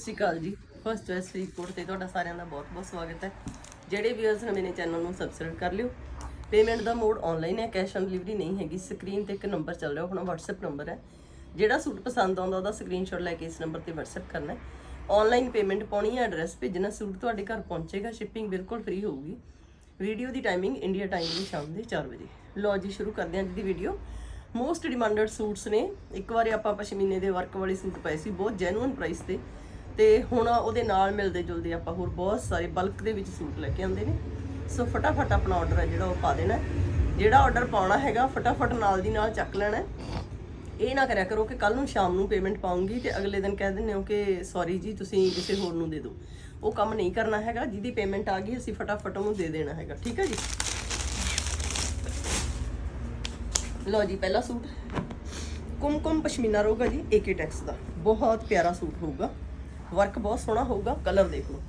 ਸਤਿ ਸ਼੍ਰੀ ਅਕਾਲ ਜੀ। First choice Faridkot ਤੇ ਤੁਹਾਡਾ ਸਾਰਿਆਂ ਦਾ ਬਹੁਤ-ਬਹੁਤ ਸਵਾਗਤ ਹੈ। ਜਿਹੜੇ ਵੀਅਰਸ ਨੇ ਮੇਰੇ ਚੈਨਲ ਨੂੰ ਸਬਸਕ੍ਰਾਈਬ ਕਰ ਲਿਓ। ਪੇਮੈਂਟ ਦਾ ਮੋਡ ਆਨਲਾਈਨ ਹੈ ਕੈਸ਼ ਔਨ ਡਿਲੀਵਰੀ ਨਹੀਂ ਹੈਗੀ। ਸਕਰੀਨ ਤੇ ਇੱਕ ਨੰਬਰ ਚੱਲ ਰਿਹਾ ਆਪਣਾ WhatsApp ਨੰਬਰ ਹੈ। ਜਿਹੜਾ ਸੂਟ ਪਸੰਦ ਆਉਂਦਾ, ਉਹਦਾ ਸਕਰੀਨਸ਼ਾਟ ਲੈ ਕੇ ਇਸ ਨੰਬਰ ਤੇ WhatsApp ਕਰਨਾ ਹੈ। ਆਨਲਾਈਨ ਪੇਮੈਂਟ ਪਾਉਣੀ ਹੈ ਐਡਰੈਸ ਭੇਜਣਾ ਸੂਟ ਤੁਹਾਡੇ ਘਰ ਪਹੁੰਚੇਗਾ ਸ਼ਿਪਿੰਗ ਬਿਲਕੁਲ ਫ੍ਰੀ ਹੋਊਗੀ। ਵੀਡੀਓ ਦੀ ਟਾਈਮਿੰਗ ਇੰਡੀਆ ਟਾਈਮ ਦੀ ਸ਼ਾਮ ਦੇ 4 ਵਜੇ। ਲਓ ਜੀ, ਸ਼ੁਰੂ ਕਰਦੇ ਹਾਂ ਅੱਜ ਦੀ ਵੀਡੀਓ ਮੋਸਟ ਡਿਮਾਂਡਡ ਸੂਟਸ ਨੇ। ਇੱਕ ਵਾਰੀ ਆਪਾਂ ਪਸ਼ਮੀਨੇ ਦੇ ਵਰਕ ਵਾਲੇ ਸੂਟ ਪਾਏ ਸੀ, ਬਹੁਤ ਜੈਨੂਇਨ ਪ੍ਰਾਈਸ ਤੇ। ਤੇ ਹੁਣ ਉਹਦੇ ਨਾਲ ਮਿਲਦੇ ਜੁਲਦੇ ਆਪਾਂ ਹੋਰ ਬਹੁਤ ਸਾਰੇ ਬਲਕ ਦੇ ਵਿੱਚ ਸੂਟ ਲੈ ਕੇ ਆਉਂਦੇ ਨੇ। ਸੋ ਫਟਾਫਟ ਆਪਣਾ ਆਰਡਰ ਹੈ ਜਿਹੜਾ ਉਹ ਪਾ ਦੇਣਾ ਜਿਹੜਾ ਆਰਡਰ ਪਾਉਣਾ ਹੈਗਾ, ਫਟਾਫਟ ਨਾਲ ਦੀ ਨਾਲ ਚੱਕ ਲੈਣਾ ਇਹ ਨਾ ਕਰਿਆ ਕਰੋ ਕਿ ਕੱਲ ਨੂੰ ਸ਼ਾਮ ਨੂੰ ਪੇਮੈਂਟ ਪਾਉਂਗੀ ਤੇ ਅਗਲੇ ਦਿਨ ਕਹਿ ਦਿੰਦੇ ਹੋ ਕਿ ਸੌਰੀ ਜੀ, ਤੁਸੀਂ ਕਿਸੇ ਹੋਰ ਨੂੰ ਦੇ ਦਿਓ। ਉਹ ਕੰਮ ਨਹੀਂ ਕਰਨਾ ਹੈਗਾ, ਜਿਹਦੀ ਪੇਮੈਂਟ ਆ ਗਈ, ਅਸੀਂ ਫਟਾਫਟ ਉਹਨੂੰ ਦੇ ਦੇਣਾ ਹੈਗਾ, ਠੀਕ ਹੈ ਜੀ? ਲਓ ਜੀ, ਪਹਿਲਾ ਸੂਟ। ਕੁਮਕੁਮ ਪਸ਼ਮੀਨਾ ਰਹੂਗਾ ਜੀ ਏਕੇ ਟੈਕਸ ਦਾ। ਬਹੁਤ ਪਿਆਰਾ ਸੂਟ ਹੋਊਗਾ। ਵਰਕ ਬਹੁਤ ਸੋਹਣਾ ਹੋਊਗਾ ਕਲਰ ਦੇਖ ਲਓ।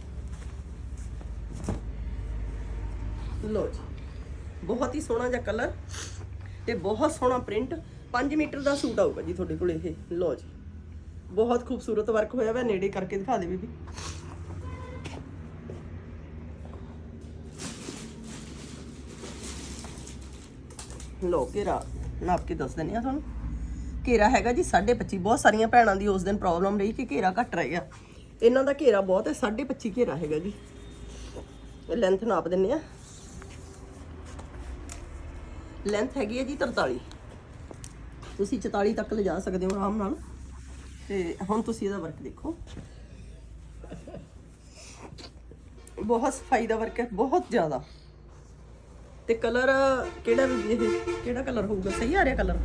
ਲਓ ਜੀ, ਬਹੁਤ ਹੀ ਸੋਹਣਾ ਜਿਹਾ ਕਲਰ ਤੇ ਬਹੁਤ ਸੋਹਣਾ ਪ੍ਰਿੰਟ 5 ਮੀਟਰ ਦਾ ਸੂਟ ਆਊਗਾ ਜੀ ਤੁਹਾਡੇ ਕੋਲ ਇਹ, ਲਓ ਜੀ। ਬਹੁਤ ਖੂਬਸੂਰਤ ਵਰਕ ਹੋਇਆ ਵਾ, ਨੇੜੇ ਕਰਕੇ ਦਿਖਾ ਦੇ ਬੀਬੀ। ਲੋ ਘੇਰਾ ਨਾਪ ਕੇ ਦੱਸ ਦਿੰਦੇ ਆ ਤੁਹਾਨੂੰ। ਘੇਰਾ ਹੈਗਾ ਜੀ 25.5 ਬਹੁਤ ਸਾਰੀਆਂ ਭੈਣਾਂ ਦੀ ਉਸ ਦਿਨ ਪ੍ਰੋਬਲਮ ਰਹੀ ਕਿ ਘੇਰਾ ਘਟ ਗਿਆ। ਇਹਨਾਂ ਦਾ ਘੇਰਾ ਬਹੁਤ ਹੈ 25.5 ਘੇਰਾ ਹੈਗਾ ਜੀ। ਇਹ ਲੈਂਥ ਨਾਪ ਦਿੰਨੇ ਆ। ਲੈਂਥ ਹੈਗੀ ਹੈ ਜੀ 43 ਤੁਸੀਂ 44 ਤੱਕ ਲਿਜਾ ਸਕਦੇ ਹੋ ਆਰਾਮ ਨਾਲ। ਤੇ ਹੁਣ ਤੁਸੀਂ ਇਹਦਾ ਵਰਕ ਦੇਖੋ। ਬਹੁਤ ਸਫ਼ਾਈ ਦਾ ਵਰਕ ਹੈ, ਬਹੁਤ ਜ਼ਿਆਦਾ। ਤੇ ਕਲਰ ਕਿਹੜਾ ਵੀ ਇਹ, ਕਿਹੜਾ ਕਲਰ ਹੋਊਗਾ? ਸਹੀ ਆ ਰਿਹਾ ਕਲਰ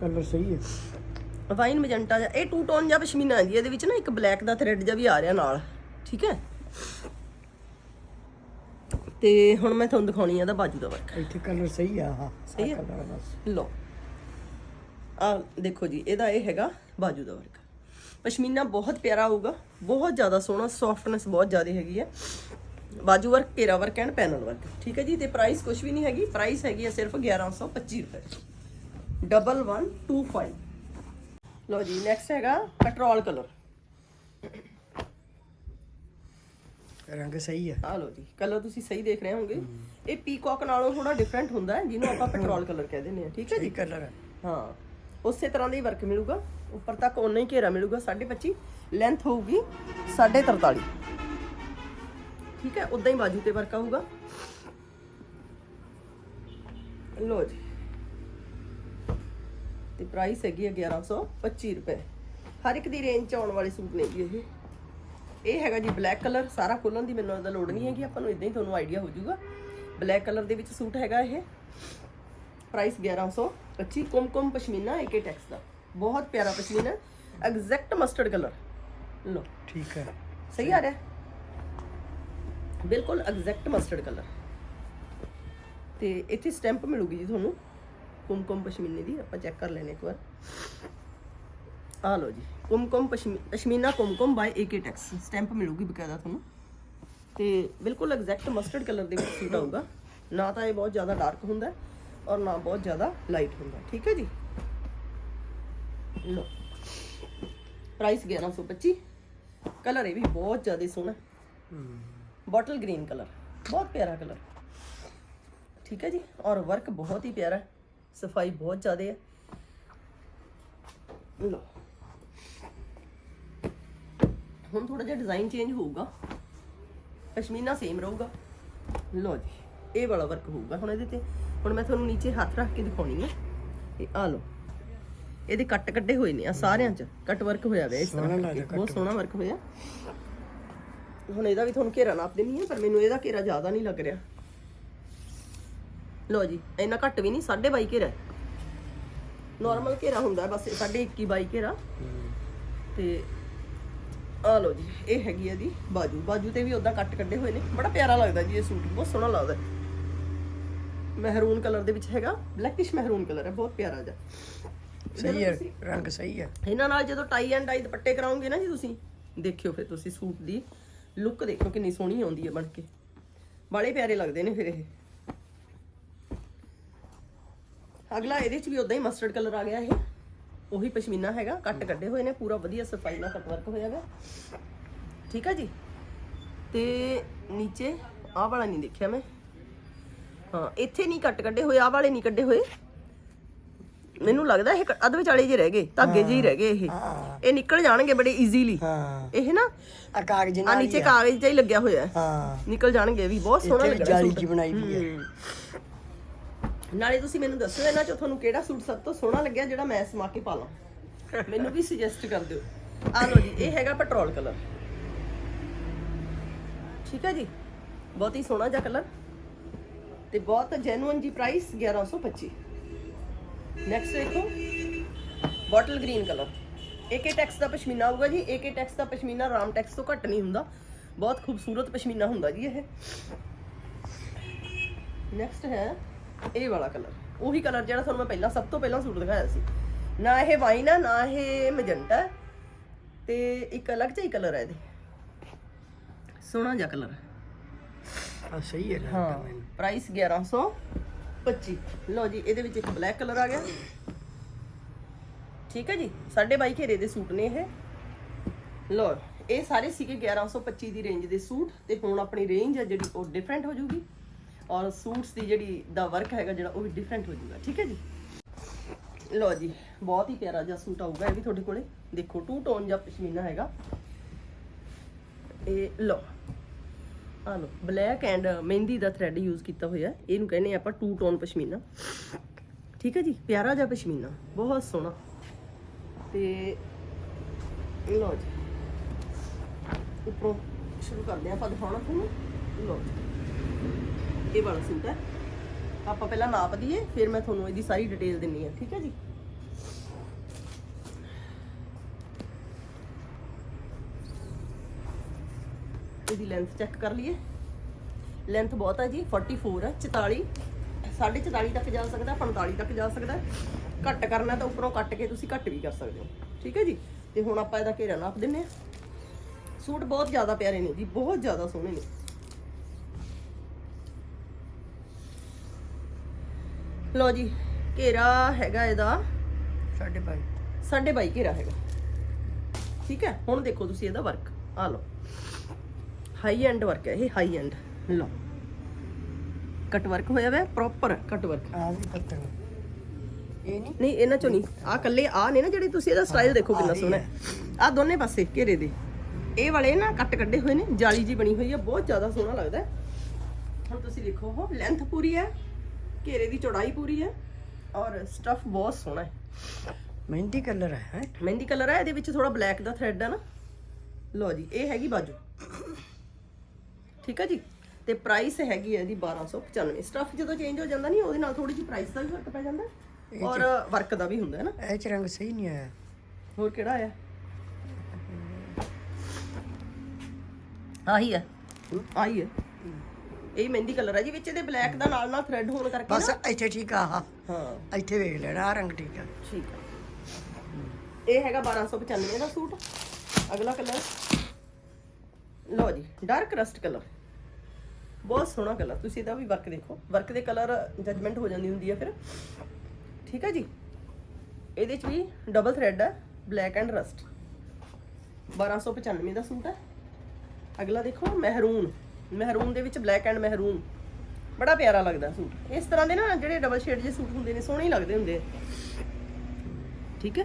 ਕਲਰ ਸਹੀ ਹੈ। ਵਾਈਨ ਮੈਜੈਂਟਾ ਜਾਂ ਇਹ ਟੂ ਟੋਨ ਜਾਂ ਪਸ਼ਮੀਨਾ ਹੈ ਜੀ ਇਹਦੇ ਵਿੱਚ ਨਾ ਇੱਕ ਬਲੈਕ ਦਾ ਥ੍ਰੈਡ ਜਿਹਾ ਵੀ ਆ ਰਿਹਾ ਨਾਲ ਠੀਕ ਹੈ? ਤੇ ਹੁਣ ਮੈਂ ਤੁਹਾਨੂੰ ਦਿਖਾਉਣੀ ਆ ਦਾ ਬਾਜੂ ਦਾ ਵਰਕ ਇੱਥੇ ਕਲਰ ਸਹੀ ਆ ਹਾਂ? ਸਹੀ ਬਸ। ਲੋ ਆ ਦੇਖੋ ਜੀ ਇਹਦਾ ਇਹ ਹੈਗਾ ਬਾਜੂ ਦਾ ਵਰਕ ਪਸ਼ਮੀਨਾ ਬਹੁਤ ਪਿਆਰਾ ਹੋਊਗਾ ਬਹੁਤ ਜ਼ਿਆਦਾ ਸੋਹਣਾ ਸੌਫਟਨੈਸ ਬਹੁਤ ਜ਼ਿਆਦਾ ਹੈਗੀ ਹੈ। ਬਾਜੂ ਵਰਕ ਘੇਰਾ ਵਰਕ ਐਂਡ ਪੈਨਲ ਵਰਕ ਠੀਕ ਹੈ ਜੀ? ਤੇ ਪ੍ਰਾਈਸ ਕੁਝ ਵੀ ਨਹੀਂ ਹੈਗੀ ਪ੍ਰਾਈਸ ਹੈਗੀ ਹੈ ਸਿਰਫ 1125 ਰੁਪਏ। ਡਬਲ 125 ਲੋ ਜੀ ਨੈਕਸਟ ਹੈਗਾ ਪੈਟਰੋਲ ਕਲਰ ਰੰਗ ਸਹੀ ਹੈ ਆ ਲੋ ਜੀ ਕਲਰ ਤੁਸੀਂ ਸਹੀ ਦੇਖ ਰਹੇ ਹੋਵੋਗੇ। ਇਹ ਪੀਕੌਕ ਨਾਲੋਂ ਥੋੜਾ ਡਿਫਰੈਂਟ ਹੁੰਦਾ ਹੈ ਜਿਹਨੂੰ ਆਪਾਂ ਪੈਟਰੋਲ ਕਲਰ ਕਹਿੰਦੇ ਦਿੰਦੇ ਆ ਠੀਕ ਹੈ ਜੀ? ਕਲਰ ਹੈ ਹਾਂ ਉਸੇ ਤਰ੍ਹਾਂ ਦਾ ਹੀ ਵਰਕ ਮਿਲੂਗਾ। ਉੱਪਰ ਤੱਕ ਓਨਾ ਹੀ ਘੇਰਾ ਮਿਲੂਗਾ 25.5 ਲੈਂਥ ਹੋਊਗੀ 43.5 ਠੀਕ ਹੈ ਉਦਾਂ ਹੀ ਬਾਜੂ ਤੇ ਵਰਕ ਆਊਗਾ। ਲੋ ਜੀ। ਤੇ ਪ੍ਰਾਈਸ ਹੈਗੀ ਹੈ 1125 ਰੁਪਏ। ਹਰ ਇੱਕ ਦੀ ਰੇਂਜ ਚ ਆਉਣ ਵਾਲੇ ਸੂਟ ਨੇ ਜੀ ਇਹ। ਇਹ ਹੈਗਾ ਜੀ ਬਲੈਕ ਕਲਰ ਸਾਰਾ ਖੋਲਣ ਦੀ ਮੈਨੂੰ ਇਹਦਾ ਲੋੜ ਨਹੀਂ ਹੈਗੀ ਆਪਾਂ ਨੂੰ ਇਦਾਂ ਹੀ ਤੁਹਾਨੂੰ ਆਈਡੀਆ ਹੋ ਜਾਊਗਾ। ਬਲੈਕ ਕਲਰ ਦੇ ਵਿੱਚ ਸੂਟ ਹੈਗਾ ਇਹ। Price 1125 Kumkum pashmina AK tex ਦਾ। ਬਹੁਤ ਪਿਆਰਾ ਪਸ਼ਮੀਨਾ ਐਗਜ਼ੈਕਟ ਮਸਟਰਡ ਕਲਰ ਲੋ ਠੀਕ ਹੈ। ਸਹੀ ਆ ਰਿਹਾ? ਬਿਲਕੁਲ ਐਗਜ਼ੈਕਟ ਮਸਟਰਡ ਕਲਰ ਤੇ ਇੱਥੇ ਸਟੈਂਪ ਮਿਲੂਗੀ ਜੀ ਤੁਹਾਨੂੰ। ਕੁਮਕੁਮ ਪਸ਼ਮੀਨੇ ਦੀ ਆਪਾਂ ਚੈੱਕ ਕਰ ਲੈਣੇ ਇੱਕ ਵਾਰ ਆ ਲਓ ਜੀ Kumkum ਪਸ਼ਮੀ- pashmina Kumkum by AK tex stamp ਮਿਲੂਗੀ ਬਕਾਇਦਾ ਤੁਹਾਨੂੰ ਤੇ ਬਿਲਕੁਲ ਐਗਜ਼ੈਕਟ ਮਸਟਰਡ ਕਲਰ ਦੇ ਵਿੱਚ ਸੂਟ ਆਊਗਾ ਨਾ ਤਾਂ ਇਹ ਬਹੁਤ ਜ਼ਿਆਦਾ ਡਾਰਕ ਹੁੰਦਾ ਹੈ ਔਰ ਨਾ ਬਹੁਤ ਜ਼ਿਆਦਾ ਲਾਈਟ ਹੁੰਦਾ ਹੈ, ਠੀਕ ਹੈ ਜੀ ਲੋ ਪ੍ਰਾਈਸ 1125 ਕਲਰ ਇਹ ਵੀ ਬਹੁਤ ਜ਼ਿਆਦਾ ਸੋਹਣਾ ਬੋਟਲ ਗ੍ਰੀਨ ਕਲਰ ਬਹੁਤ ਪਿਆਰਾ ਕਲਰ ਠੀਕ ਹੈ ਜੀ ਔਰ ਵਰਕ ਬਹੁਤ ਹੀ ਪਿਆਰਾ ਹੈ ਸਫ਼ਾਈ ਬਹੁਤ ਜ਼ਿਆਦਾ ਹੈ ਲੋ ਹੁਣ ਥੋੜਾ ਜਿਹਾ ਡਿਜ਼ਾਈਨ ਚੇਂਜ ਹੋਊਗਾ। ਪਸ਼ਮੀਨਾ ਸੇਮ ਰਹੂਗਾ। ਲੋ ਜੀ ਇਹ ਵਾਲਾ ਵਰਕ ਹੋਊਗਾ ਹੁਣ ਇਹਦੇ ਤੇ। ਹੁਣ ਮੈਂ ਤੁਹਾਨੂੰ ਨੀਚੇ ਹੱਥ ਰੱਖ ਕੇ ਦਿਖਾਉਣੀ ਹੈ ਇਹ ਆ ਲੋ ਇਹਦੇ ਕੱਟ ਕੱਢੇ ਹੋਏ ਨੇ ਆ ਸਾਰਿਆਂ 'ਚ। ਕੱਟ ਵਰਕ ਹੋਇਆ ਹੋਇਆ ਇਸ ਤਰ੍ਹਾਂ ਬਹੁਤ ਸੋਹਣਾ ਵਰਕ ਹੋਇਆ। ਹੁਣ ਇਹਦਾ ਵੀ ਤੁਹਾਨੂੰ ਘੇਰਾ ਨਾਪ ਦੇਣੀ ਹੈ ਪਰ ਮੈਨੂੰ ਇਹਦਾ ਘੇਰਾ ਜ਼ਿਆਦਾ ਨਹੀਂ ਲੱਗ ਰਿਹਾ। ਲੋ ਜੀ ਇੰਨਾ ਘੱਟ ਵੀ ਨਹੀਂ 22.5 ਘੇਰਾ ਨਾਰਮਲ ਘੇਰਾ ਹੁੰਦਾ ਬਸ 21 22 ਘੇਰਾ। ਤੇ ਆ ਲੋ ਜੀ ਇਹ ਹੈਗੀ ਹੈ ਦੀ ਬਾਜੂ। ਬਾਜੂ ਤੇ ਵੀ ਉਦਾਂ ਕੱਟ ਕੱਢੇ ਹੋਏ ਨੇ। ਬੜਾ ਪਿਆਰਾ ਲੱਗਦਾ ਜੀ ਇਹ ਸੂਟ ਬਹੁਤ ਸੋਹਣਾ ਲੱਗਦਾ। ਮਹਿਰੂਨ ਕਲਰ ਦੇ ਵਿੱਚ ਹੈਗਾ ਬਲੈਕਿਸ਼ ਮਹਿਰੂਨ ਕਲਰ ਹੈ ਬਹੁਤ ਪਿਆਰਾ ਜਿਹਾ। ਸਹੀ ਹੈ ਰੰਗ ਸਹੀ ਹੈ। ਇਹਨਾਂ ਨਾਲ ਜਦੋਂ ਟਾਈ ਐਂਡ ਡਾਈ ਦੁਪੱਟੇ ਕਰਾਉਂਗੇ ਨਾ ਜੀ ਤੁਸੀਂ ਦੇਖਿਓ ਫਿਰ ਤੁਸੀਂ ਸੂਟ ਦੀ ਲੁੱਕ ਦੇਖੋ ਕਿੰਨੀ ਸੋਹਣੀ ਆਉਂਦੀ ਹੈ ਬਣ ਕੇ। ਬਾਲੇ ਪਿਆਰੇ ਲੱਗਦੇ ਨੇ ਫਿਰ ਇਹ। ਅਗਲਾ ਇਹਦੇ ਚ ਵੀ ਉਦਾਂ ਹੀ ਮਸਟਰਡ ਕਲਰ ਆ ਗਿਆ ਇਹ। ਉਹੀ ਪਸ਼ਮੀਨਾ ਹੈਗਾ ਕੱਟ ਕੱਢੇ ਹੋਏ ਨੇ ਪੂਰਾ ਵਧੀਆ ਸਫ਼ਾਈ ਨਾਲ ਕੱਟ ਵਰਕ ਹੋਇਆ ਹੈਗਾ। ਠੀਕ ਆ ਜੀ? ਤੇ ਨੀਚੇ ਆਹ ਵਾਲਾ ਨਹੀਂ ਦੇਖਿਆ ਮੈਂ। ਹਾਂ ਇੱਥੇ ਨਹੀਂ ਕੱਟ ਕੱਢੇ ਹੋਏ ਆਹ ਵਾਲੇ ਨਹੀਂ ਕੱਢੇ ਹੋਏ। ਮੈਨੂੰ ਲੱਗਦਾ ਇਹ ਅੱਧ ਵਿਚਾਲੇ ਜੇ ਰਹਿ ਗਏ ਧਾਗੇ ਜਿਹੇ ਹੀ ਰਹਿ ਗਏ ਇਹ। ਇਹ ਨਿਕਲ ਜਾਣਗੇ ਬੜੇ ਈਜ਼ੀਲੀ ਹਾਂ। ਇਹ ਨਾ ਆ ਕਾਗਜ਼ ਆ ਨਾਲ ਹੀ ਨੀਚੇ ਆ। ਕਾਗਜ਼ ਜਿਹਾ ਹੀ ਲੱਗਿਆ ਹੋਇਆ। ਹੈ। ਨਿਕਲ ਜਾਣਗੇ ਵੀ ਬਹੁਤ ਸੋਹਣਾ ਲੱਗਦਾ ਜਾਲੀ। ਜੀ ਬਣਾਈ ਵੀ ਹੈ। ਨਾਲੇ ਤੁਸੀਂ ਮੈਨੂੰ ਦੱਸੋ ਇਹਨਾਂ ਚੋਂ ਤੁਹਾਨੂੰ ਕਿਹੜਾ ਸੂਟ ਸਭ ਤੋਂ ਸੋਹਣਾ ਲੱਗਿਆ ਜਿਹੜਾ ਮੈਂ ਸਮਾ ਕੇ ਪਾ ਲਾਂ ਮੈਨੂੰ ਵੀ ਸੁਜੈਸਟ ਕਰ ਦਿਓ। ਆ ਲਓ ਜੀ, ਇਹ ਹੈਗਾ ਪੈਟਰੋਲ ਕਲਰ ਠੀਕ ਹੈ ਜੀ? ਬਹੁਤ ਹੀ ਸੋਹਣਾ ਜਿਹਾ ਕਲਰ ਤੇ ਬਹੁਤ ਜੈਨੂਇਨ ਜੀ ਪ੍ਰਾਈਸ 1125 ਨੈਕਸਟ ਦੇਖੋ bottle green colour AK Tex ਦਾ ਪਸ਼ਮੀਨਾ ਹੋਊਗਾ ਜੀ। ਏਕੇ ਟੈਕਸ ਦਾ ਪਸ਼ਮੀਨਾ ਰਾਮ ਟੈਕਸ ਤੋਂ ਘੱਟ ਨਹੀਂ ਹੁੰਦਾ। ਬਹੁਤ ਖੂਬਸੂਰਤ ਪਸ਼ਮੀਨਾ ਹੁੰਦਾ ਜੀ ਇਹ। ਨੈਕਸਟ ਹੈ ਇਹ ਵਾਲਾ ਕਲਰ ਉਹੀ ਕਲਰ ਜਿਹੜਾ ਤੁਹਾਨੂੰ ਮੈਂ ਪਹਿਲਾਂ ਸਭ ਤੋਂ ਪਹਿਲਾਂ ਸੂਟ ਦਿਖਾਇਆ ਸੀ। ਨਾ ਇਹ ਵਾਈਨ ਆ ਨਾ ਇਹ ਮੈਜੈਂਟਾ ਤੇ ਇੱਕ ਅਲੱਗ ਜਿਹਾ ਹੀ ਕਲਰ ਹੈ ਇਹਦੇ। ਸੋਹਣਾ ਜਿਹਾ ਕਲਰ ਆ। ਸਹੀ ਹੈ ਹਾਂ ਪ੍ਰਾਈਸ 1125 ਲਓ ਜੀ ਇਹਦੇ ਵਿੱਚ ਇੱਕ ਬਲੈਕ ਕਲਰ ਆ ਗਿਆ। ਠੀਕ ਹੈ ਜੀ 22.5 ਘੇਰੇ ਦੇ ਸੂਟ ਨੇ ਇਹ। ਲਓ ਇਹ ਸਾਰੇ ਸੀਗੇ 1125 ਦੀ ਰੇਂਜ ਦੇ ਸੂਟ। ਤੇ ਹੁਣ ਆਪਣੀ ਰੇਂਜ ਹੈ ਜਿਹੜੀ ਉਹ ਡਿਫਰੈਂਟ ਹੋ ਜਾਊਗੀ। ਔਰ ਸੂਟਸ ਦੀ ਜਿਹੜੀ ਦਾ ਵਰਕ ਹੈਗਾ ਜਿਹੜਾ ਉਹ ਵੀ ਡਿਫਰੈਂਟ ਹੋ ਜਾਊਗਾ, ਠੀਕ ਹੈ ਜੀ? ਲਓ ਜੀ, ਬਹੁਤ ਹੀ ਪਿਆਰਾ ਜਿਹਾ ਸੂਟ ਆਊਗਾ ਇਹ ਵੀ ਤੁਹਾਡੇ ਕੋਲੇ। ਦੇਖੋ ਟੂ ਟੋਨ ਜਾਂ ਪਸ਼ਮੀਨਾ ਹੈਗਾ। ਇਹ ਲਓ ਆ ਲੋ ਬਲੈਕ ਐਂਡ ਮਹਿੰਦੀ ਦਾ ਥ੍ਰੈਡ ਯੂਜ਼ ਕੀਤਾ ਹੋਇਆ ਇਹਨੂੰ ਕਹਿੰਦੇ ਆਪਾਂ ਟੂ ਟੋਨ ਪਸ਼ਮੀਨਾ। ਠੀਕ ਹੈ ਜੀ, ਪਿਆਰਾ ਜਿਹਾ ਪਸ਼ਮੀਨਾ, ਬਹੁਤ ਸੋਹਣਾ। ਤੇ ਲਓ ਜੀ, ਉੱਪਰੋਂ ਸ਼ੁਰੂ ਕਰਦੇ ਹਾਂ ਆਪਾਂ ਦਿਖਾਉਣਾ ਤੁਹਾਨੂੰ। ਲਓ ਜੀ। ਇਹ ਵਾਲਾ ਸੂਟ ਹੈ। ਆਪਾਂ ਪਹਿਲਾਂ ਨਾਪ ਦਈਏ, ਫਿਰ ਮੈਂ ਤੁਹਾਨੂੰ ਇਹਦੀ ਸਾਰੀ ਡਿਟੇਲ ਦਿੰਨੀ ਆ ਠੀਕ ਹੈ ਜੀ? ਇਹਦੀ ਲੈਂਥ ਚੈੱਕ ਕਰ ਲਈਏ। ਲੈਂਥ ਬਹੁਤ ਹੈ ਜੀ 44 ਹੈ 44 44 ਤੱਕ ਜਾ ਸਕਦਾ 45 ਤੱਕ ਜਾ ਸਕਦਾ ਘੱਟ ਕਰਨਾ ਤਾਂ ਉੱਪਰੋਂ ਕੱਟ ਕੇ ਤੁਸੀਂ ਘੱਟ ਵੀ ਕਰ ਸਕਦੇ ਹੋ, ਠੀਕ ਹੈ ਜੀ? ਤੇ ਹੁਣ ਆਪਾਂ ਇਹਦਾ ਘੇਰਾ ਨਾਪ ਦਿੰਨੇ ਆ ਸੂਟ ਬਹੁਤ ਜ਼ਿਆਦਾ ਪਿਆਰੇ ਨੇ ਜੀ, ਬਹੁਤ ਜ਼ਿਆਦਾ ਸੋਹਣੇ ਨੇ। ਲਓ ਜੀ ਘੇਰਾ ਹੈਗਾ ਇਹਦਾ। ਸਾਡੇ ਭਾਈ ਸਾਢੇ ਬਾਈ ਘੇਰਾ ਹੈਗਾ। ਠੀਕ ਹੈ? ਹੁਣ ਦੇਖੋ ਤੁਸੀਂ ਇਹਦਾ ਵਰਕ ਆ ਲਓ। ਹਾਈ ਐਂਡ ਵਰਕ ਹੈ ਇਹ ਹਾਈ ਐਂਡ ਲਓ। ਕਟ ਵਰਕ ਹੋਇਆ ਹੋਇਆ ਪ੍ਰੋਪਰ ਕਟ ਵਰਕ ਆ ਵੀ ਪੱਤਰ ਇਹ ਨਹੀਂ? ਨਹੀਂ ਇਹਨਾਂ ਚੋਂ ਨਹੀਂ। ਆ ਕੱਲੇ ਆ ਨੇ ਨਾ ਜਿਹੜੇ ਤੁਸੀਂ ਇਹਦਾ ਸਟਾਈਲ ਦੇਖੋ ਕਿੰਨਾ ਸੋਹਣਾ ਹੈ। ਆ ਦੋਨੇ ਪਾਸੇ ਘੇਰੇ ਦੇ। ਇਹ ਵਾਲੇ ਨਾ ਕੱਟ ਕੱਢੇ ਹੋਏ ਨੇ ਜਾਲੀ ਜੀ ਬਣੀ ਹੋਈ ਹੈ ਬਹੁਤ ਜ਼ਿਆਦਾ ਸੋਹਣਾ ਲੱਗਦਾ ਹੁਣ ਤੁਸੀਂ ਦੇਖੋ ਉਹ ਲੈਂਥ ਪੂਰੀ ਹੈ। ਘੇਰੇ ਦੀ ਚੌੜਾਈ ਪੂਰੀ ਹੈ ਔਰ ਸਟਫ ਬਹੁਤ ਸੋਹਣਾ ਹੈ। ਮਹਿੰਦੀ ਕਲਰ ਹੈ ਹੈਂ? ਮਹਿੰਦੀ ਕਲਰ ਹੈ ਇਹਦੇ ਵਿੱਚ ਥੋੜਾ ਬਲੈਕ ਦਾ ਥ੍ਰੈਡ ਹੈ ਨਾ। ਲਓ ਜੀ ਇਹ ਹੈਗੀ ਬਾਜੂ। ਠੀਕ ਹੈ ਜੀ? ਤੇ ਪ੍ਰਾਈਸ ਹੈਗੀ ਹੈ ਇਹਦੀ 1295 ਸਟਫ ਜਦੋਂ ਚੇਂਜ ਹੋ ਜਾਂਦਾ ਨਹੀਂ ਉਹਦੇ ਨਾਲ ਥੋੜੀ ਜਿਹੀ ਪ੍ਰਾਈਸ ਦਾ ਵੀ ਫ਼ਰਕ ਪੈ ਜਾਂਦਾ। ਔਰ ਵਰਕ ਦਾ ਵੀ ਹੁੰਦਾ ਹੈ ਨਾ। ਇਹ ਚ ਰੰਗ ਸਹੀ ਨਹੀਂ ਆਇਆ। ਹੋਰ ਕਿਹੜਾ ਆਇਆ? ਆਹੀ ਹੈ ਆਹੀ ਹੈ ਇਹ ਮਹਿੰਦੀ ਕਲਰ ਹੈ ਜੀ ਵਿੱਚ ਇਹਦੇ ਬਲੈਕ ਦਾ ਨਾਲ ਨਾਲ ਥ੍ਰੈਡ ਹੋਣ ਕਰਕੇ ਬਸ ਨਾ। ਇੱਥੇ ਠੀਕ ਆ ਆਹ। ਹਾਂ। ਇੱਥੇ ਵੇਖ ਲੈਣਾ ਆ ਰੰਗ ਠੀਕ ਆ। ਠੀਕ ਹੈ ਇਹ ਹੈਗਾ 1295 ਦਾ ਸੂਟ। ਅਗਲਾ ਕਲਰ। ਲਓ ਜੀ ਡਾਰਕ ਰਸਟ ਕਲਰ। ਬਹੁਤ ਸੋਹਣਾ ਕਲਰ ਤੁਸੀਂ ਇਹਦਾ ਵੀ ਵਰਕ ਦੇਖੋ। ਵਰਕ ਦੇ ਕਲਰ ਜਜਮੈਂਟ ਹੋ ਜਾਂਦੀ ਹੁੰਦੀ ਹੈ ਫਿਰ। ਠੀਕ ਹੈ ਜੀ? ਇਹਦੇ ਚ ਵੀ ਡਬਲ ਥ੍ਰੈਡ ਹੈ ਬਲੈਕ ਐਂਡ ਰਸਟ 1295 ਦਾ ਸੂਟ ਹੈ ਅਗਲਾ ਦੇਖੋ ਮਹਿਰੂਨ। ਮਹਿਰੂਨ ਦੇ ਵਿੱਚ ਬਲੈਕ ਐਂਡ ਮਹਿਰੂਨ ਬੜਾ ਪਿਆਰਾ ਲੱਗਦਾ ਸੂਟ। ਇਸ ਤਰ੍ਹਾਂ ਦੇ ਨਾ ਜਿਹੜੇ ਡਬਲ ਸ਼ੇਡ ਜੇ ਸੂਟ ਹੁੰਦੇ ਨੇ ਸੋਹਣੇ ਹੀ ਲੱਗਦੇ ਹੁੰਦੇ ਆ। ਠੀਕ ਹੈ?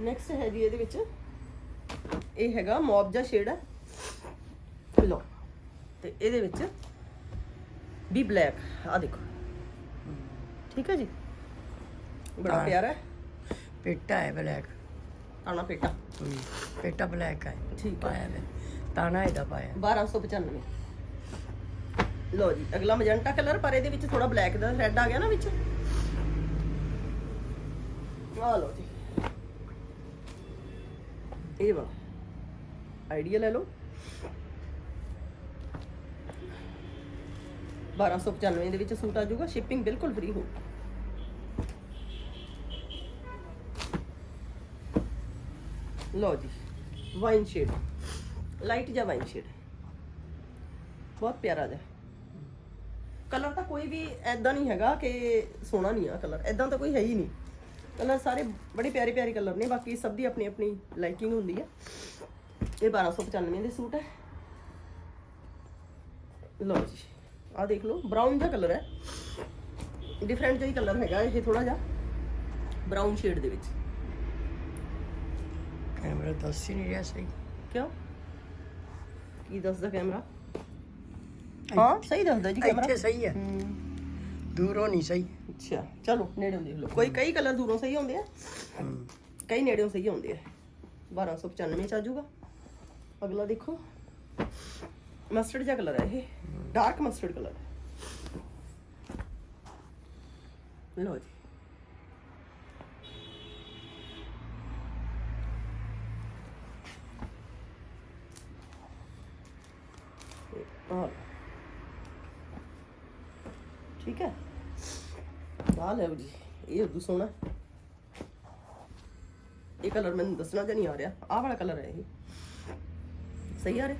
ਨੈਕਸਟ ਹੈ ਜੀ ਇਹਦੇ ਵਿੱਚ। ਇਹ ਹੈਗਾ ਮੌਬਜਾ ਸ਼ੇਡ ਹੈ ਲੋ ਤੇ ਇਹਦੇ ਵਿੱਚ ਵੀ ਬਲੈਕ ਆ ਦੇਖੋ। ਠੀਕ ਹੈ ਜੀ? ਬੜਾ ਹਾਂ। ਪਿਆਰਾ। ਹੈ ਪੇਟਾ ਹੈ ਬਲੈਕ ਤਾਣਾ ਪੇਟਾ। ਪੇਟਾ ਬਲੈਕ ਹੈ। ਠੀਕ ਹੈ। ਪਾਇਆ ਮੈਂ ਤਾਣਾ ਇਹਦਾ ਪਾਇਆ। 1295 ਲੋ ਜੀ, ਅਗਲਾ ਮਜੰਟਾ ਕਲਰ, ਪਰ ਇਹਦੇ ਵਿੱਚ ਥੋੜਾ ਬਲੈਕ ਦਾ ਰੈੱਡ ਆ ਗਿਆ ਨਾ ਵਿੱਚ। ਆ ਲੋ ਜੀ। ਇਹ ਵਾ ਆਈਡੀਆ ਲੈ ਲਓ। 1295 ਦੇ ਵਿੱਚ ਸੂਟ ਆ ਜਾਊਗਾ ਸ਼ਿਪਿੰਗ ਬਿਲਕੁਲ ਫ੍ਰੀ ਹੋ ਲੋ ਜੀ ਵਾਈਨ ਸ਼ੇਡ ਲਾਈਟ ਜਿਹਾ ਵਾਈਨ ਸ਼ੇਡ? ਬਹੁਤ ਪਿਆਰਾ ਜਿਹਾ। ਕਲਰ ਤਾਂ ਕੋਈ ਵੀ ਐਦਾਂ ਨਹੀਂ ਹੈਗਾ ਕਿ ਸੋਹਣਾ ਨਹੀਂ ਆ ਕਲਰ। ਐਦਾਂ ਤਾਂ ਕੋਈ ਹੈ ਹੀ ਨਹੀਂ। ਕਲਰ ਸਾਰੇ ਬੜੇ ਪਿਆਰੇ ਪਿਆਰੇ ਕਲਰ ਨੇ ਬਾਕੀ ਸਭ ਦੀ ਆਪਣੀ ਆਪਣੀ ਲਾਈਕਿੰਗ ਹੁੰਦੀ ਹੈ ਇਹ 1295 ਦੇ ਸੂਟ ਹੈ। ਲਓ ਜੀ ਆ ਦੇਖ ਲਓ ਬਰਾਊਨ ਦਾ ਕਲਰ ਹੈ। ਡਿਫਰੈਂਟ ਜਿਹਾ ਕਲਰ ਹੈਗਾ ਇਹ ਥੋੜਾ ਜਿਹਾ ਬਰਾਊਨ ਸ਼ੇਡ ਦੇ ਵਿੱਚ। ਕੈਮਰਾ ਦੱਸ ਹੀ ਨਹੀਂ ਰਿਹਾ ਸਹੀ। ਕਿਉਂ? ਕੀ ਦੱਸਦਾ ਕੈਮਰਾ ਹਾਂ ਸਹੀ ਦੱਸਦਾ ਜੀ ਕੈਮਰਾ ਇੱਥੇ ਸਹੀ ਹੈ ਦੂਰੋਂ ਨਹੀਂ ਸਹੀ ਅੱਛਾ ਚਲੋ ਨੇੜਿਓਂ ਦੇਖ ਲਓ ਕੋਈ ਕਈ ਕਲਰ ਦੂਰੋਂ ਸਹੀ ਹੁੰਦੇ ਆ ਕਈ ਨੇੜਿਓਂ ਸਹੀ ਹੁੰਦੇ ਆ 1295 ਚ ਆ ਜਾਊਗਾ ਅਗਲਾ ਦੇਖੋ ਮਸਟਰਡ ਜਿਹਾ ਕਲਰ ਹੈ ਇਹ ਡਾਰਕ ਮਸਟਰਡ ਕਲਰ ਲਓ ਜੀ ਇਹ ਆਹ ਲਓ। ਠੀਕ ਹੈ ਆ ਲਓ ਜੀ ਇਹ ਉਦੋਂ ਸੋਹਣਾ। ਇਹ ਕਲਰ ਮੈਨੂੰ ਦੱਸਣਾ ਜਾਂ ਨਹੀਂ ਆ ਰਿਹਾ ਆਹ ਵਾਲਾ ਕਲਰ ਹੈ ਇਹ। ਸਹੀ ਆ ਰਿਹਾ?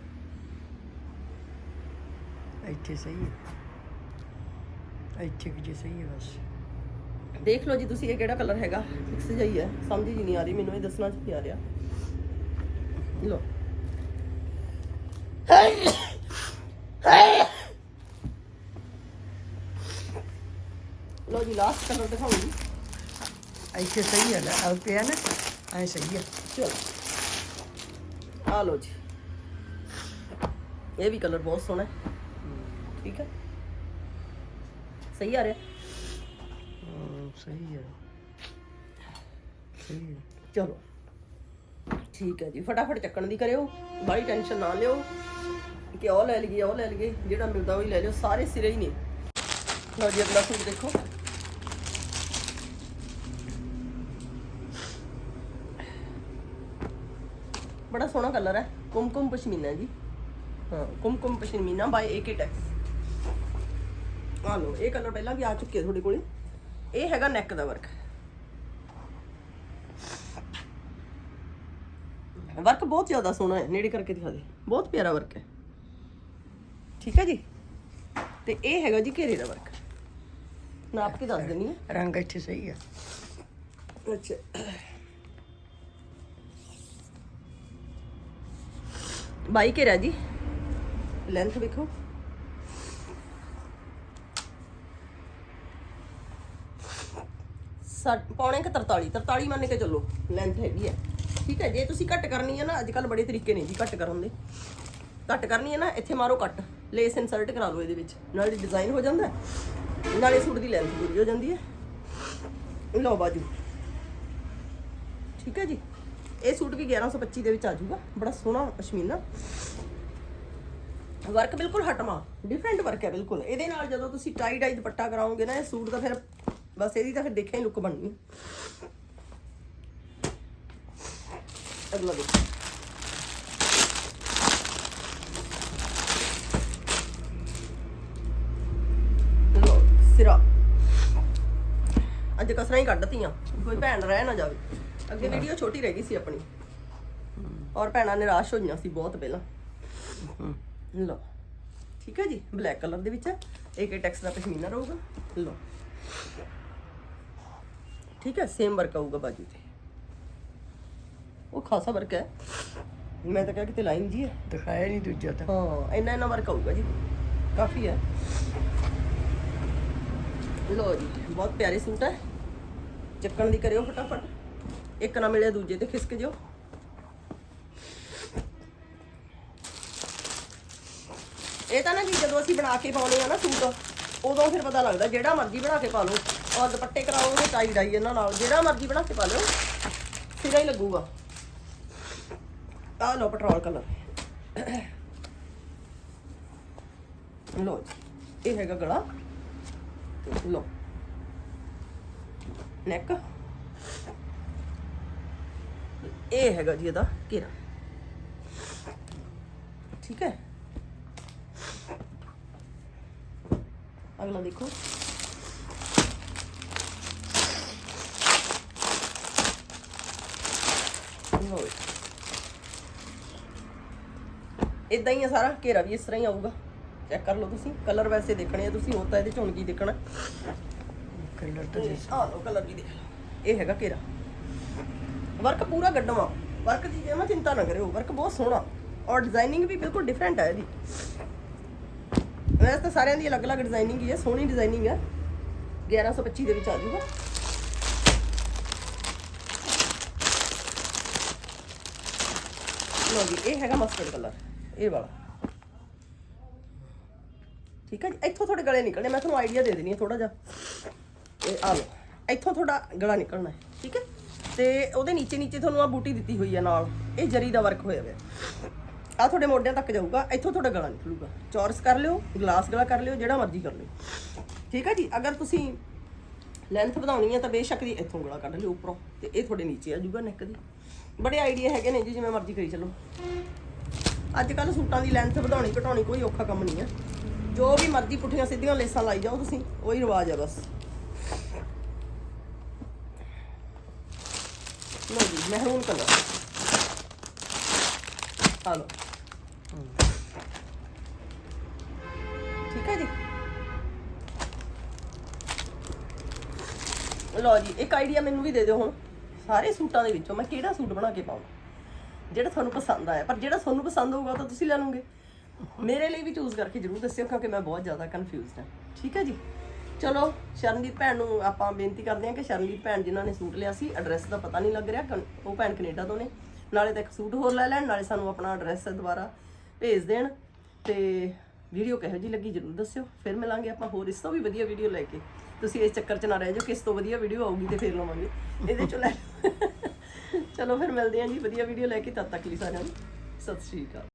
ਇੱਥੇ ਸਹੀ ਹੈ। ਇੱਥੇ ਜੇ ਸਹੀ ਹੈ ਬਸ। ਦੇਖ ਲਓ ਜੀ ਤੁਸੀਂ ਇਹ ਕਿਹੜਾ ਕਲਰ ਹੈਗਾ ਫਿਕਸ ਜਿਹਾ ਹੀ ਸਮਝ ਹੀ ਨਹੀਂ ਆ ਰਹੀ ਮੈਨੂੰ ਇਹ ਦੱਸਣਾ ਚਾਹੀਦਾ ਆ ਰਿਹਾ। ਲਓ। ਲਓ ਜੀ ਲਾਸਟ ਕਲਰ ਦਿਖਾਉਂਗੀ। ਇੱਥੇ ਸਹੀ ਹੈ ਲੈ ਆ ਪਿਆ ਨਾ ਐ ਸਹੀ ਹੈ। ਚਲੋ। ਆ ਲਓ ਜੀ। ਇਹ ਵੀ ਕਲਰ ਬਹੁਤ ਸੋਹਣਾ ਹੈ। ਠੀਕ ਹੈ। ਸਹੀ ਆ ਰਿਹਾ? ਸਹੀ ਹੈ। ਸਹੀ ਹੈ। ਚਲੋ। ਠੀਕ ਹੈ ਜੀ। ਫਟਾਫਟ ਚੱਕਣ ਦੀ ਕਰਿਓ। ਬਾਹਲੀ ਟੈਨਸ਼ਨ ਨਾ ਲਿਓ। ਕਿ ਉਹ ਲੈ ਲਈਏ ਉਹ ਲੈ ਲਈਏ। ਜਿਹੜਾ ਮਿਲਦਾ ਉਹ ਹੀ ਲੈ ਲਿਓ। ਸਾਰੇ ਸਿਰੇ ਹੀ ਨੇ। ਲਓ ਜੀ ਅਗਲਾ ਸੂਟ ਦੇਖੋ। ਬੜਾ ਸੋਹਣਾ ਕਲਰ ਹੈ। ਕੁਮਕੁਮ ਪਸ਼ਮੀਨਾ ਜੀ। ਹਾਂ ਕੁਮਕੁਮ ਪਸ਼ਮੀਨਾ ਬਾਈ ਏਕੇ ਟੈਕਸ ਆ ਲਓ ਇਹ ਕਲਰ ਪਹਿਲਾਂ ਵੀ ਆ ਚੁੱਕੇ ਤੁਹਾਡੇ ਕੋਲੇ। ਇਹ ਹੈਗਾ ਨੈਕ ਦਾ ਵਰਕ ਵਰਕ ਬਹੁਤ ਜ਼ਿਆਦਾ ਸੋਹਣਾ ਹੈ ਨੇੜੇ ਕਰਕੇ ਦਿਖਾ ਦੇ। ਬਹੁਤ ਪਿਆਰਾ ਵਰਕ ਹੈ। ਠੀਕ ਹੈ ਜੀ? ਤੇ ਇਹ ਹੈਗਾ ਜੀ ਘੇਰੇ ਦਾ ਵਰਕ ਨਾਪ ਕੇ ਦੱਸ ਦਿੰਨੀ ਹੈ। ਰੰਗ ਇੱਥੇ ਸਹੀ ਹੈ ਅੱਛਾ। ਬਾਈ ਘੇਰਾ ਜੀ। ਲੈਂਥ ਵੇਖੋ। ਸੱਠ- ਪੌਣੇ ਕੁ 43 43 ਮੰਨ ਕੇ ਚੱਲੋ ਲੈਂਥ ਹੈਗੀ ਹੈ ਠੀਕ ਹੈ, ਜੇ ਤੁਸੀਂ ਘੱਟ ਕਰਨੀ ਹੈ ਨਾ, ਅੱਜ ਕੱਲ ਬੜੇ ਤਰੀਕੇ ਨੇ ਜੀ ਘੱਟ ਕਰਨ ਦੇ। ਘੱਟ ਕਰਨੀ ਹੈ ਨਾ, ਇੱਥੇ ਮਾਰੋ ਕੱਟ। ਲੇਸ ਇਨਸਰਟ ਕਰਾ ਲਓ ਇਹਦੇ ਵਿੱਚ। ਨਾਲੇ ਡਿਜ਼ਾਈਨ ਹੋ ਜਾਂਦਾ। ਨਾਲੇ ਸੂਟ ਦੀ ਲੈਂਥ ਪੂਰੀ ਹੋ ਜਾਂਦੀ ਹੈ। ਲਓ ਬਾਜੂ। ਠੀਕ ਹੈ ਜੀ। ਇਹ ਸੂਟ ਵੀ 1125 ਦੇ ਵਿੱਚ ਆ ਜਾਊਗਾ। ਬੜਾ ਸੋਹਣਾ ਪਸ਼ਮੀਨਾ। ਵਰਕ ਬਿਲਕੁਲ ਹਟਮਾ ਡਿਫਰੈਂਟ ਵਰਕ ਹੈ ਬਿਲਕੁਲ। ਇਹਦੇ ਨਾਲ ਜਦੋਂ ਤੁਸੀਂ ਟਾਈ ਡਾਈ ਦੁਪੱਟਾ ਕਰਾਓਗੇ ਨਾ, ਇਹ ਸੂਟ ਦਾ ਫਿਰ ਬਸ ਇਹਦੀ ਤਾਂ ਫਿਰ ਦੇਖਿਆ ਹੀ ਲੁੱਕ ਬਣਨੀ। ਅਗਲਾ ਦੇਖੋ। ਸਿਰਾ। ਅੱਜ ਕਸਰਾਂ ਹੀ ਕੱਢਤੀਆਂ। ਕੋਈ ਭੈਣ ਰਹਿ ਨਾ ਜਾਵੇ। ਅੱਗੇ ਵੀਡੀਓ ਛੋਟੀ ਰਹਿ ਗਈ ਸੀ ਆਪਣੀ। ਔਰ ਭੈਣਾਂ ਨਿਰਾਸ਼ ਹੋਈਆਂ ਸੀ ਬਹੁਤ ਪਹਿਲਾਂ। ਲੋ ਠੀਕ ਹੈ ਜੀ? ਬਲੈਕ ਕਲਰ ਦੇ ਵਿੱਚ ਹੈ। ਇੱਕ ਟੈਕਸ ਦਾ ਪਸ਼ਮੀਨਾ ਰਹੂਗਾ। ਲੋ ਠੀਕ ਹੈ? ਸੇਮ ਵਰਕ ਆਊਗਾ ਬਾਜੂ ਤੇ। ਉਹ ਖਾਸਾ ਵਰਕ ਹੈ। ਮੈਂ ਤਾਂ ਕਿਹਾ ਕਿਤੇ ਲਾਈਨ ਜੀ ਹੈ। ਦਿਖਾਇਆ ਨਹੀਂ ਦੂਜਾ ਤਾਂ। ਹਾਂ ਇੰਨਾ ਇੰਨਾ ਵਰਕ ਆਊਗਾ ਜੀ। ਕਾਫੀ ਹੈ। ਲੋ ਜੀ ਬਹੁਤ ਪਿਆਰੇ ਸੂਟ ਹੈ। ਚੱਕਣ ਦੀ ਕਰਿਓ ਫਟਾਫਟ। ਇੱਕ ਨਾ ਮਿਲੇ, ਦੂਜੇ ਤੇ ਖਿਸਕ ਜਿਓ। ਇਹ ਤਾਂ ਨਾ ਜੀ ਜਦੋਂ ਅਸੀਂ ਬਣਾ ਕੇ ਪਾਉਨੇ ਆ ਨਾ ਸੂਟ, ਉਦੋਂ ਫਿਰ ਪਤਾ ਲੱਗਦਾ ਜਿਹੜਾ ਮਰਜ਼ੀ ਬਣਾ ਕੇ ਪਾ ਲਓ। ਔਰ ਦੁਪੱਟੇ ਕਰਾਓਗੇ ਟਾਈ ਡਾਈ ਇਹਨਾਂ ਨਾਲ, ਜਿਹੜਾ ਮਰਜ਼ੀ ਬਣਾ ਕੇ ਪਾ ਲਿਓ, ਸਿਰਾ ਹੀ ਲੱਗੂਗਾ। ਆ ਲਓ ਪੈਟਰੋਲ ਕਲਰ ਲੋ ਜੀ, ਇਹ ਹੈਗਾ ਗਲਾ। ਲੋ ਨੈਕ ਇਹ ਹੈਗਾ ਜੀ ਇਹਦਾ ਘੇਰਾ। ਠੀਕ ਹੈ? ਅਗਲਾ ਦੇਖੋ। ਜੀ। ਇਦਾਂ ਹੀ ਆ ਸਾਰਾ ਘੇਰਾ ਵੀ ਇਸ ਤਰ੍ਹਾਂ ਹੀ ਆਊਗਾ। ਚੈੱਕ ਕਰ ਲਓ ਤੁਸੀਂ ਕਲਰ ਵੈਸੇ ਦੇਖਣੇ ਆ ਤੁਸੀਂ ਹੋਰ ਤਾਂ ਇਹਦੇ ਚ ਹੁਣ ਕੀ ਦੇਖਣਾ? ਕਲਰ ਤਾਂ ਜਿਸ ਆਹ ਲਓ ਕਲਰ ਵੀ ਦੇਖ ਲਓ। ਇਹ ਹੈਗਾ ਘੇਰਾ। ਵਰਕ ਪੂਰਾ ਗੱਡਵਾ ਵਰਕ ਦੀ ਜਮਾ ਚਿੰਤਾ ਨਾ ਕਰਿਓ ਵਰਕ ਬਹੁਤ ਸੋਹਣਾ ਔਰ ਡਿਜ਼ਾਈਨਿੰਗ ਵੀ ਬਿਲਕੁਲ ਡਿਫਰੈਂਟ ਹੈ ਇਹਦੀ ਵੈਸੇ ਤਾਂ ਸਾਰਿਆਂ ਦੀ ਅਲੱਗ-ਅਲੱਗ ਡਿਜ਼ਾਈਨਿੰਗ ਹੀ ਹੈ ਸੋਹਣੀ ਡਿਜ਼ਾਈਨਿੰਗ ਹੈ 1125 ਦੇ ਵਿੱਚ ਆ ਜਾਊਗਾ ਲਓ ਜੀ ਇਹ ਹੈਗਾ ਮਸਟਰਡ ਕਲਰ ਇਹ ਵਾਲਾ ਠੀਕ ਹੈ ਜੀ ਇੱਥੋਂ ਤੁਹਾਡੇ ਗਲੇ ਨਿਕਲਣੇ ਮੈਂ ਤੁਹਾਨੂੰ ਆਈਡੀਆ ਦੇ ਦੇਣੀ ਹੈ ਥੋੜਾ ਜਿਹਾ ਇਹ ਆ ਲਓ ਇੱਥੋਂ ਤੁਹਾਡਾ ਗਲਾ ਨਿਕਲਣਾ ਹੈ ਠੀਕ ਹੈ ਤੇ ਉਹਦੇ ਨੀਚੇ ਨੀਚੇ ਤੁਹਾਨੂੰ ਆ ਬੂਟੀ ਦਿੱਤੀ ਹੋਈ ਆ ਨਾਲ। ਇਹ ਜਰੀ ਦਾ ਵਰਕ ਹੋਇਆ ਹੋਇਆ ਆ ਤੁਹਾਡੇ ਮੋਢਿਆਂ ਤੱਕ ਜਾਊਗਾ, ਇੱਥੋਂ ਤੁਹਾਡਾ ਗਲਾ ਨਿਕਲੂਗਾ। ਚੌਰਸ ਕਰ ਲਿਓ, ਗਲਾਸ ਗਲਾ ਕਰ ਲਿਓ, ਜਿਹੜਾ ਮਰਜ਼ੀ ਕਰ ਲਿਓ। ਠੀਕ ਹੈ ਜੀ? ਅਗਰ ਤੁਸੀਂ ਲੈਂਥ ਵਧਾਉਣੀ ਹੈ ਤਾਂ ਬੇਸ਼ੱਕ ਦੀ ਇੱਥੋਂ ਗਲਾ ਕੱਢ ਲਿਓ ਉੱਪਰੋਂ, ਤੇ ਇਹ ਤੁਹਾਡੇ ਨੀਚੇ ਆ ਜਾਊਗਾ ਨੈਕ ਦੀ। ਬੜੇ ਆਈਡੀਆ ਹੈਗੇ ਨੇ ਜੀ, ਜਿਵੇਂ ਮਰਜ਼ੀ ਕਰੀ ਚੱਲੋ। ਅੱਜ ਕੱਲ ਸੂਟਾਂ ਦੀ ਲੈਂਥ ਵਧਾਉਣੀ ਘਟਾਉਣੀ ਕੋਈ ਔਖਾ ਕੰਮ ਨਹੀਂ ਹੈ ਜੋ ਵੀ ਮਰਜ਼ੀ ਪੁੱਠੀਆਂ ਸਿੱਧੀਆਂ ਲੇਸਾਂ ਲਾਈ ਜਾਓ ਤੁਸੀਂ, ਉਹੀ ਰਿਵਾਜ ਆ ਬਸ ਲਓ ਜੀ ਮਹਿਰੂਨ ਕਲਰ। ਆ ਲਓ। ਠੀਕ ਹੈ ਜੀ? ਲਓ ਜੀ, ਇੱਕ ਆਈਡੀਆ ਮੈਨੂੰ ਵੀ ਦੇ ਦਿਓ ਹੁਣ। ਸਾਰੇ ਸੂਟਾਂ ਦੇ ਵਿੱਚੋਂ ਮੈਂ ਕਿਹੜਾ ਸੂਟ ਬਣਾ ਕੇ ਪਾਵਾਂ? ਜਿਹੜਾ ਤੁਹਾਨੂੰ ਪਸੰਦ ਆਇਆ। ਪਰ ਜਿਹੜਾ ਤੁਹਾਨੂੰ ਪਸੰਦ ਹੋਊਗਾ ਤਾਂ ਤੁਸੀਂ ਲੈ ਲਓਗੇ। ਮੇਰੇ ਲਈ ਵੀ ਚੂਜ਼ ਕਰਕੇ ਜਰੂਰ ਦੱਸਿਓ, ਕਿਉਂਕਿ ਮੈਂ ਬਹੁਤ ਜ਼ਿਆਦਾ ਕਨਫਿਊਜ਼ਡ ਹਾਂ। ਠੀਕ ਹੈ ਜੀ? ਚਲੋ, ਸ਼ਰਨਦੀਪ ਭੈਣ ਨੂੰ ਆਪਾਂ ਬੇਨਤੀ ਕਰਦੇ ਹਾਂ ਕਿ ਸ਼ਰਨਦੀਪ ਭੈਣ ਜਿਨ੍ਹਾਂ ਨੇ ਸੂਟ ਲਿਆ ਸੀ ਐਡਰੈਸ ਦਾ ਪਤਾ ਨਹੀਂ ਲੱਗ ਰਿਹਾ ਕਨ- ਉਹ ਭੈਣ ਕੈਨੇਡਾ ਤੋਂ ਨੇ। ਨਾਲੇ ਤਾਂ ਇੱਕ ਸੂਟ ਹੋਰ ਲੈ ਲੈਣ, ਨਾਲੇ ਸਾਨੂੰ ਆਪਣਾ ਐਡਰੈਸ ਦੁਬਾਰਾ ਭੇਜ ਦੇਣ। ਤੇ ਵੀਡੀਓ ਕਿਹੋ ਜੀ ਲੱਗੀ ਜਰੂਰ ਦੱਸਿਓ। ਫਿਰ ਮਿਲਾਂਗੇ ਆਪਾਂ ਹੋਰ, ਇਸ ਤੋਂ ਵੀ ਵਧੀਆ ਵੀਡੀਓ ਲੈ ਕੇ। ਤੁਸੀਂ ਇਸ ਚੱਕਰ 'ਚ ਨਾ ਰਹਿ ਜਾਓ ਕਿਸ ਤੋਂ ਵਧੀਆ ਵੀਡੀਓ ਆਊਗੀ ਤੇ ਫਿਰ ਲਵਾਂਗੇ। ਇਹਦੇ 'ਚੋਂ ਲੈ ਚਲੋ, ਫਿਰ ਮਿਲਦੇ ਹਾਂ ਜੀ, ਵਧੀਆ ਵੀਡੀਓ ਲੈ ਕੇ। ਤਦ ਤੱਕ ਲਈ ਸਾਰਿਆਂ ਨੂੰ ਸਤਿ ਸ਼੍ਰੀ ਅਕਾਲ।